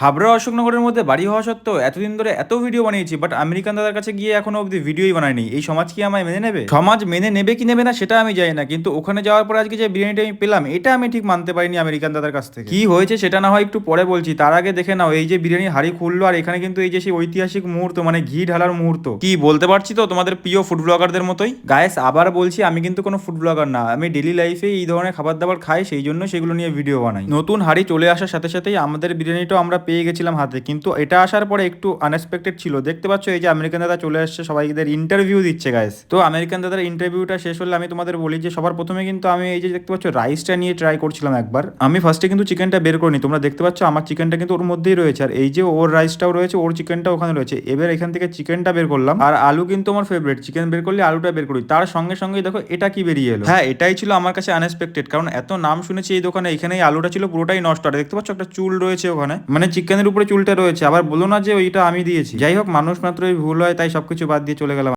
হাবড়া অশোকনগরের মধ্যে বাড়ি হওয়া সত্ত্বেও এতদিন ধরে এত ভিডিও বানিয়েছি বাট আমেরিকান দাদার কাছে গিয়ে এখনও অবধি ভিডিওই বানায়নি এই সমাজ কি আমায় মেনে নেবে? সমাজ মেনে নেবে কি নেবে না সেটা আমি জানি না কিন্তু ওখানে যাওয়ার পর আজকে যে বিরিয়ানিটা আমি পেলাম এটা আমি ঠিক মানতে পারিনি আমেরিকান দাদার কাছ থেকে। কি হয়েছে সেটা না হয় একটু পরে বলছি তার আগে দেখে নাও এই যে বিরিয়ানি হাড়ি খুললো আর এখানে কিন্তু এই যে সেই ঐতিহাসিক মুহূর্ত মানে ঘি ঢালার মুহূর্ত। কি বলতে পারছি তো তোমাদের প্রিয় ফুড ব্লগারদের মতোই? গায়েস আবার বলছি আমি কিন্তু কোনো ফুড ব্লগার না আমি ডেলি লাইফে এই ধরনের খাবার দাবার খাই সেই জন্য সেগুলো নিয়ে ভিডিও বানাই। নতুন হাড়ি চলে আসার সাথে সাথেই আমাদের বিরিয়ানিটাও আমরা পেয়ে গেছিলাম হাতে। কিন্তু এটা আসার পরে একটু আনএক্সপেক্টেড ছিল। দেখতে পাচ্ছ এই যে আমেরিকান দাদা চলে আসছে সবাইদের ইন্টারভিউ দিচ্ছে গায়েস তো আমেরিকান দাদার ইন্টারভিউটা শেষ হলে আমি তোমাদের বলি যে, সবার প্রথমে কিন্তু আমি এই যে দেখতে পাচ্ছ রাইসটা নিয়ে ট্রাই করছিলাম একবার। আমি ফার্স্টে কিন্তু চিকেনটা বের করিনি। তোমরা দেখতে পাচ্ছ, আমার চিকেনটা কিন্তু ওর মধ্যেই রয়েছে। আর এই যে ওর রাইসটাও রয়েছে, ওর চিকেনটা ওখানে রয়েছে। এবার এখান থেকে চিকেনটা বের করলাম। আর আলু কিন্তু আমার ফেভারিট চিকেন বের করলে আলুটা বের করি। তার সঙ্গে সঙ্গে দেখো, এটা কি বেরিয়ে এলো। হ্যাঁ এটাই ছিল আমার কাছে আনএক্সপেক্টেড কারণ এত নাম শুনেছি এই দোকানে এখানে আলুটা ছিল, পুরোটাই নষ্ট। আর দেখতে পাচ্ছ, একটা চুল রয়েছে ওখানে। মানে চিকেনের উপরে চুলটা রয়েছে। আবার বলো না যে ওইটা আমি দিয়েছি। যাই হোক, মানুষ মাত্রই ভুল হয়, তাই সবকিছু বাদ দিয়ে চলে গেলাম।